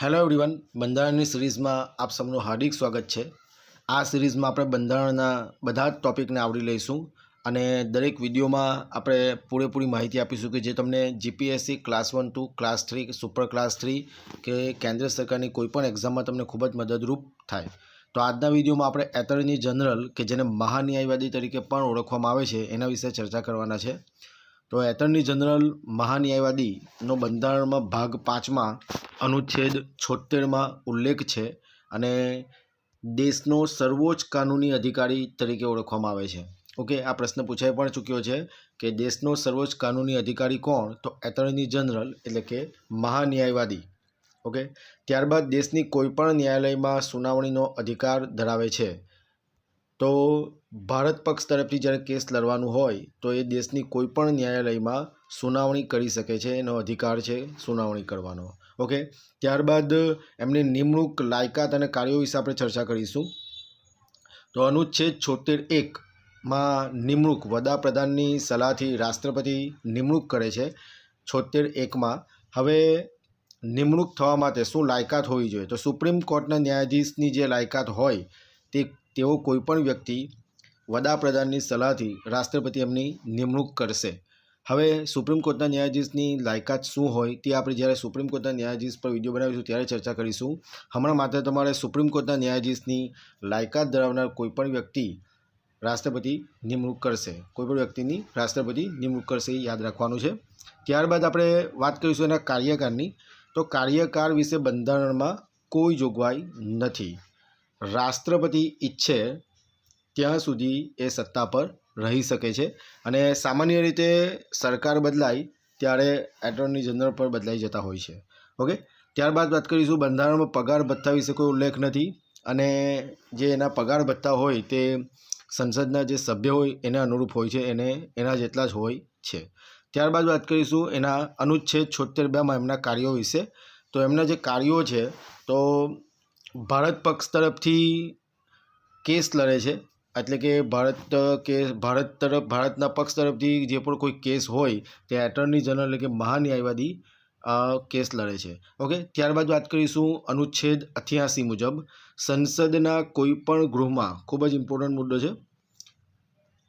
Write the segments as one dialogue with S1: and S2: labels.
S1: Hello everyone બંધારણની સિરીઝમાં આપ સૌનું હાર્દિક સ્વાગત છે. આ સિરીઝમાં આપણે બંધારણના બધા જ ટૉપિકને આવરી લઈશું અને દરેક વિડીયોમાં આપણે પૂરેપૂરી માહિતી આપીશું કે જે તમને GPSC class one two class three super class three કે કેન્દ્ર સરકારની કોઈપણ એક્ઝામમાં તમને ખૂબ જ મદદરૂપ થાય. તો આજના વિડીયોમાં આપણે એટર્ની જનરલ કે જેને મહાન્યાયવાદી તરીકે પણ ઓળખવામાં આવે છે, એના વિશે ચર્ચા કરવાના છે. તો એટર્ની જનરલ મહાન્યાયવાદીનો બંધારણમાં ભાગ પાંચમાં અનુચ્છેદ છોતેરમાં ઉલ્લેખ છે અને દેશનો સર્વોચ્ચ કાનૂની અધિકારી તરીકે ઓળખવામાં આવે છે. ઓકે, આ પ્રશ્ન પૂછાઈ પણ ચૂક્યો છે કે દેશનો સર્વોચ્ચ કાનૂની અધિકારી કોણ? તો એટર્ની જનરલ એટલે કે મહાન્યાયવાદી. ઓકે, ત્યારબાદ દેશની કોઈપણ ન્યાયાલયમાં સુનાવણીનો અધિકાર ધરાવે છે. તો ભારત પક્ષ તરફથી જ્યારે કેસ લડવાનું હોય, તો એ દેશની કોઈપણ ન્યાયાલયમાં સુનાવણી કરી શકે છે. એનો અધિકાર છે સુનાવણી કરવાનો. ઓકે? ત્યારબાદ એમની નિમણૂક, લાયકાત અને કાર્યો વિશે આપણે ચર્ચા કરીશું. તો અનુચ્છેદ છોતેર એકમાં નિમણૂક વડાપ્રધાનની સલાહથી રાષ્ટ્રપતિ નિમણૂક કરે છે. છોતેર એકમાં હવે નિમણૂક થવા માટે શું લાયકાત હોવી જોઈએ? તો સુપ્રીમ કોર્ટના ન્યાયાધીશની જે લાયકાત હોય, તે તેઓ કોઈપણ વ્યક્તિ વડાપ્રધાનની સલાહથી રાષ્ટ્રપતિ એમની નિમણૂક કરશે. હવે સુપ્રીમ કોર્ટના ન્યાયાધીશની લાયકાત શું હોય તે આપણે જ્યારે સુપ્રીમ કોર્ટના ન્યાયાધીશ પર વીડિયો બનાવીશું ત્યારે ચર્ચા કરીશું. હમણાં માત્ર તમારે સુપ્રીમ કોર્ટના ન્યાયાધીશની લાયકાત ધરાવનાર કોઈપણ વ્યક્તિ રાષ્ટ્રપતિ નિમણૂક કરશે. કોઈપણ વ્યક્તિની રાષ્ટ્રપતિ નિમણૂક કરશે એ યાદ રાખવાનું છે. ત્યારબાદ આપણે વાત કરીશું એના કાર્યકાળની. તો કાર્યકાળ વિશે બંધારણમાં કોઈ જોગવાઈ નથી. રાષ્ટ્રપતિ ઈચ્છે ત્યાં સુધી એ સત્તા પર રહી શકે છે અને સામાન્ય રીતે સરકાર બદલાય ત્યારે એટર્ની જનરલ પર બદલાઈ જતા હોય છે. ઓકે? ત્યારબાદ વાત કરીશું બંધારણમાં પગાર ભથ્થા વિશે કોઈ ઉલ્લેખ નથી અને જે એના પગાર ભથ્થા હોય તે સંસદના જે સભ્ય હોય એને અનુરૂપ હોય છે, એને એના જેટલા જ હોય છે. ત્યારબાદ વાત કરીશું એના અનુચ્છેદ છોતેર બેમાં એમના કાર્યો વિશે. તો એમના જે કાર્યો છે, તો ભારત પક્ષ તરફથી કેસ લડે છે એટલે કે ભારત કે ભારત તરફ, ભારતના પક્ષ તરફથી જે પણ કોઈ કેસ હોય, તે એટર્ની જનરલ એટલે કે મહાન્યાયવાદી કેસ લડે છે. ઓકે? ત્યારબાદ વાત કરીશું અનુચ્છેદ અઠ્યાસી મુજબ. સંસદના કોઈ પણ ગૃહમાં, ખૂબ જ ઇમ્પોર્ટન્ટ મુદ્દો છે.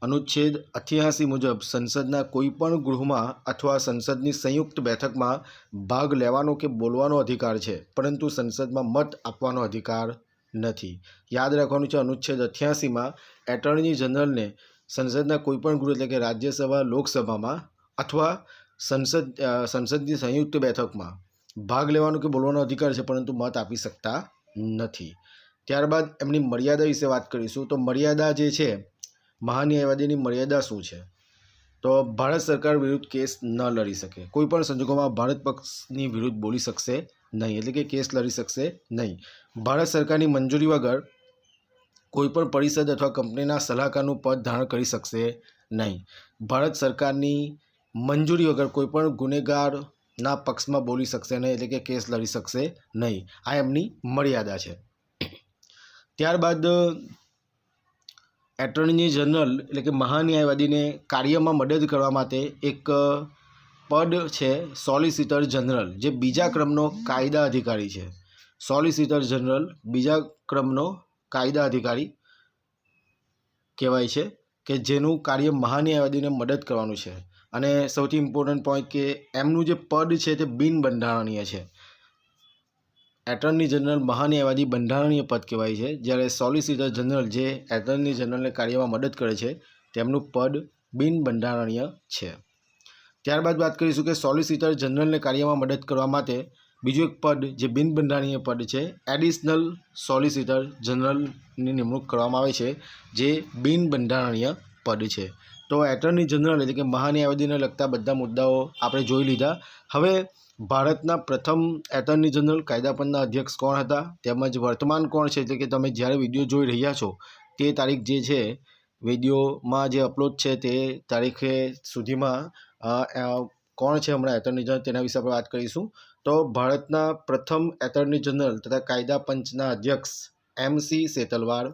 S1: અનુચ્છેદ અઠ્યાસી મુજબ સંસદના કોઈ પણ ગૃહમાં અથવા સંસદની સંયુક્ત બેઠકમાં ભાગ લેવાનો કે બોલવાનો અધિકાર છે. પરંતુ સંસદમાં મત આપવાનો અધિકાર નથી. યાદ રાખવાનું છે, અનુચ્છેદ અઠ્યાસીમાં એટર્ની જનરલને સંસદના કોઈપણ ગૃહ એટલે કે રાજ્યસભા, લોકસભામાં અથવા સંસદ સંસદની સંયુક્ત બેઠકમાં ભાગ લેવાનો કે બોલવાનો અધિકાર છે, પરંતુ મત આપી શકતા નથી. ત્યારબાદ એમની મર્યાદા વિશે વાત કરીશું. તો મર્યાદા જે છે, મહાન્યાયવાદીની મર્યાદા શું છે? તો ભારત સરકાર વિરુદ્ધ કેસ ન લડી શકે. કોઈપણ સંજોગોમાં ભારત પક્ષની વિરુદ્ધ બોલી શકશે નહીં, એટલે કે કેસ લડી શકશે નહીં. ભારત સરકારની મંજૂરી વગર કોઈપણ પરિષદ અથવા કંપનીના સલાહકારનું પદ ધારણ કરી શકશે નહીં. ભારત સરકારની મંજૂરી વગર કોઈપણ ગુનેગારના પક્ષમાં બોલી શકશે નહીં, એટલે કે કેસ લડી શકશે નહીં. આ એમની મર્યાદા છે. ત્યારબાદ એટર્ની જનરલ એટલે કે મહાન્યાયવાદીને કાર્યમાં મદદ કરવા માટે એક પદ છે સોલિસિટર જનરલ, જે બીજા ક્રમનો કાયદા અધિકારી છે. સોલિસિટર જનરલ બીજા ક્રમનો કાયદા અધિકારી કહેવાય છે કે જેનું કાર્ય મહાન્યાયવાદીને મદદ કરવાનું છે. અને સૌથી ઇમ્પોર્ટન્ટ પોઈન્ટ કે એમનું જે પદ છે તે બિન બંધારણીય છે. એટર્ની જનરલ મહાન્યાયવાદી બંધારણીય પદ કહેવાય છે, જ્યારે સોલિસિટર જનરલ જે એટર્ની જનરલને કાર્યમાં મદદ કરે છે, તેમનું પદ બિન બંધારણીય છે. ત્યારબાદ વાત કરીશું કે સોલિસિટર જનરલને કાર્યમાં મદદ કરવા માટે બીજું એક પદ જે બિન બંધારણીય પદ છે, એડિશનલ સોલિસિટર જનરલની નિમણૂક કરવામાં આવે છે, જે બિન બંધારણીય પદ છે. તો એટર્ની જનરલ એટલે કે મહાન્યાયવાદીને લગતા બધા મુદ્દાઓ આપણે જોઈ લીધા. હવે ભારતના પ્રથમ એટર્ની જનરલ કાયદાપંચના અધ્યક્ષ કોણ હતા? તેમજ વર્તમાન કોણ છે? એટલે કે તમે જ્યારે વીડિયો જોઈ રહ્યા છો, તે તારીખ જે છે, વિડીયોમાં જે અપલોડ છે તે તારીખે સુધીમાં કોણ છે હમણાં એટર્ની જનરલ તેના વિશે આપણે વાત કરીશું. તો ભારતના પ્રથમ એટર્ની જનરલ તથા કાયદા પંચના અધ્યક્ષ એમ સી સેતલવાડ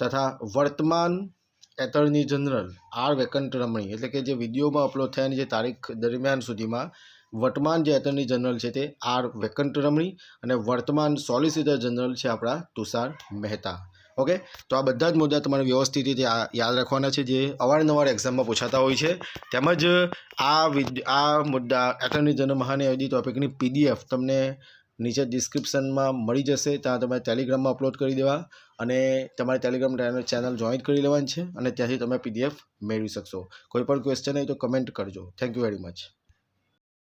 S1: તથા વર્તમાન attorney general R Venkataramani એટલે કે જે વિડીયોમાં અપલોડ થયાની જે તારીખ દરમિયાન સુધીમાં, વર્તમાન જે એટર્ની જનરલ છે તે આર વેંકટરમણી અને વર્તમાન સોલિસિટર જનરલ છે આપણા તુષાર મહેતા. ઓકે તો આ બધા જ મુદ્દા તમારે વ્યવસ્થિત રીતે યાદ રાખવાના છે, જે અવારનવાર એક્ઝામમાં પૂછાતા હોય છે. તેમજ આ આ મુદ્દા એટર્ની જનરલ મહાન્યાયવાદી ટોપિકની પીડીએફ તમને નીચે ડિસ્ક્રિપ્શનમાં મળી જશે, ત્યાં તમારે ટેલિગ્રામમાં અપલોડ કરી દેવા અને તમારે ટેલિગ્રામ ચેનલ જોઈન કરી લેવાની છે અને ત્યાંથી તમે પીડીએફ મેળવી શકશો. કોઈ પણ ક્વેશ્ચન હોય તો કમેન્ટ કરજો. Thank you very much